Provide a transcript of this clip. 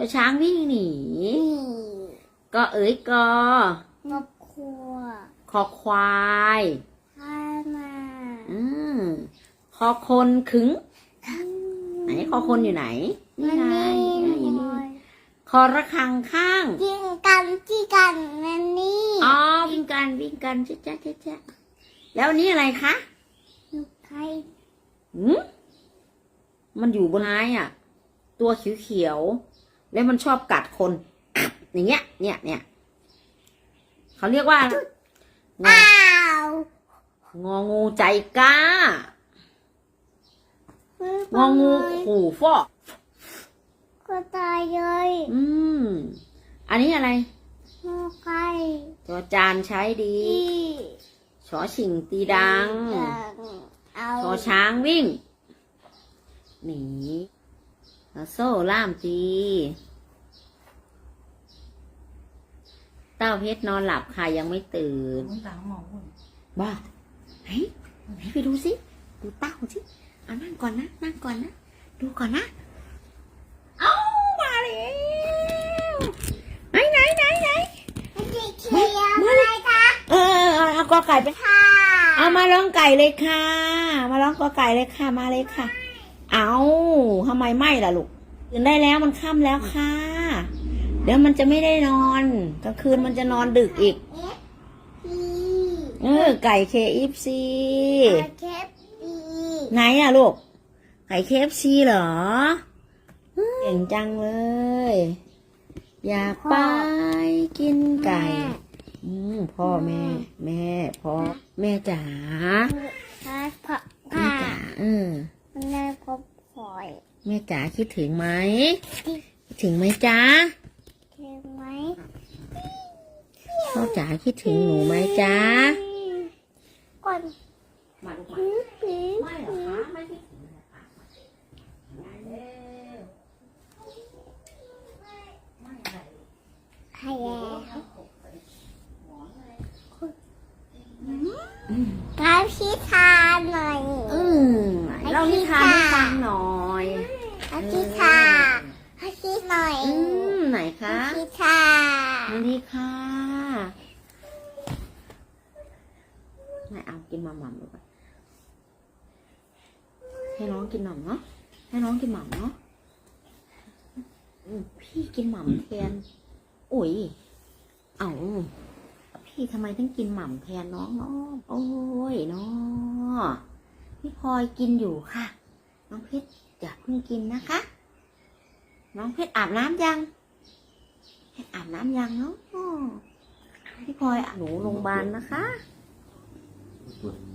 ชอช้างวิ่งหนีนี่ก็เอ๋ยกอครอบครัวคอควายข้ามาอืมคอคนขึงไหนคอคนอยู่ไหนมันไงนี่อยู่นี่คอระฆังข้างยิงกันที่กันมันนี่อ๋อวิ่งกันวิ่งกันจ๊ะจ๊ะจ๊ะจ๊ะแล้วอันนี้อะไรคะใครหืมมันอยู่บนไม้อะ ตัวเขียวๆ แล้วมันชอบกัดคนอย่างเงี้ย เนี่ยเนี่ยเขาเรียกว่าอะไรงออ้าวงองูใจกล้างองูขู่ฟอกก็ตายเลย อืม อันนี้อะไรงูใครจอจานใช้ดีที่ชอชิงตีดังเอาชอช้างวิ่งหนีแล้วโซ่ล่ามตี เต้าเพชรนอนหลับค่ะยังไม่ตื่นมึงต่างมองคุณบ้าไหนไหนไปดูสิดูเต้าสิเอานั่งก่อนนะนั่งก่อนนะดูก่อนนะเอามาแล้วไหนไหนไหนไหนไม่ใช่เชียร์อะไรคะเออเอาเอากอไก่ไปค่ะเอามาร้องไก่เลยค่ะ มาร้องกอไก่เลยค่ะมาเลยค่ะ เอาทำไมไม่ล่ะลูกตื่นได้แล้วมันค่ำแล้วค่ะ เดี๋ยวมันจะไม่ได้นอนกลางคืนมันจะนอนดึกอีก เอฟซีเออไก่เคอีฟซีเคฟซีไหนอะลูก ไก่เคฟซีเหรอ เก่งจังเลย อยากไปกินไก่อืมพ่อแม่ แม่พ่อแม่จ๋าค่ะผักแม่ค่ะจ๋าเออมันได้พบฝอย แม่จ๋าคิดถึงไหม คิดถึงไหมจ๊ะ เห็นไหม พ่อ จ๋าคิดถึงหนูไหมจ๊ะก่อนมาลูกมาปี๊ดปี๊ดไม่หรอคะไม่คิดถึงเหรอคะมาเร็วไม่อะไรให้แล้วการพิธานหน่อยอืมเล่านิทานให้ฟังหน่อยพิธาอาพิหน่อย อืมไหนคะพิธาสวัสดีค่ะ ไม่เอากินหม่ำๆดีกว่าให้น้องกินหม่ำเนาะให้น้องกินหม่ำเนาะพี่กินหม่ำแทนอุ้ยเอาพี่ทำไมต้องกินหม่ำแทนน้องเนาะโอ้ยเนาะพี่พลอยกินอยู่ค่ะ น้องเพชรอย่าเพิ่งกินนะคะ น้องเพชรอาบน้ำยังอาบน้ำยังเนาะพี่พลอยหนูโรงพยาบาลนะคะ with